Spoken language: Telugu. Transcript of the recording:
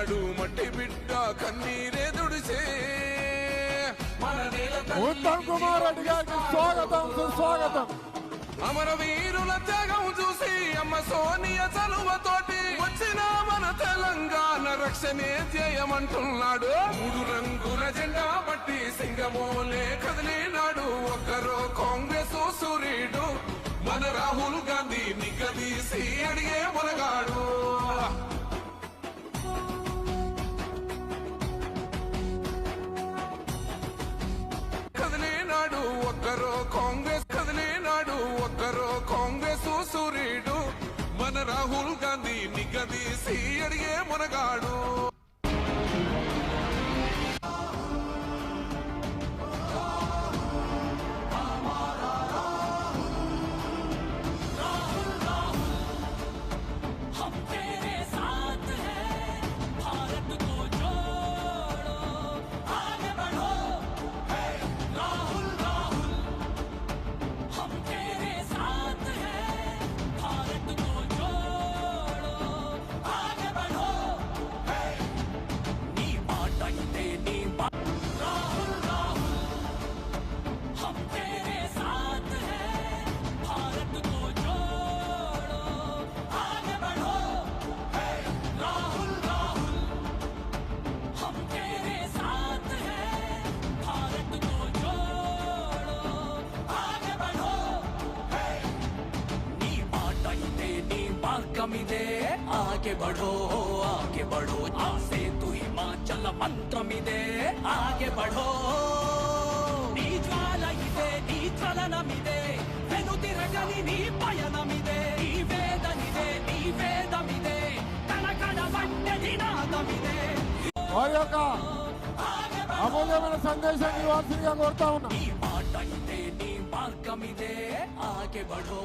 నాడు మట్టి బిడ్డ కన్నీరే దుడిసే ఉత్తమ్ కుమార్ రెడ్డి గారికి స్వాగతం సుస్వాగతం. అమరవీరుల త్యాగం చూసి అమ్మ సోనియ చలువతోటి వచ్చిన మన తెలంగాణ రక్షణే ధ్యేయమంటున్నాడు. మూడు రంగుల జెండా పట్టి సింగమోలే కదిలినాడు. ఒక్కరో కాంగ్రెస్ సూర్యుడు మన రాహుల్ గాంధీ ఒక్కరో కాంగ్రెస్ కదిలినాడు ఒక్కరో కాంగ్రెస్ సూర్యుడు మన రాహుల్ గాంధీ నిగదీసి అడిగే మునగాడు. మార్గమిదే. ఆగే బఢో ఆగే బఢో ఆసే తు హిమాచల మంత్రమిదే. ఆగే బఢో నీ జ్వాల ఇదే నీ చలనమిదే. వెనుతిరగని నీ పయనమిదే. నీ వేదనిదే నీ వేదమిదే. కనకన వంటి నినాదమిదే. వారి యొక్క అమూల్యమైన సందేశాన్ని ఇవ్వాల్సిందిగా కోరుతా ఉన్నా. నీ మాట ఇదే నీ మార్గమిదే. ఆగే బఢో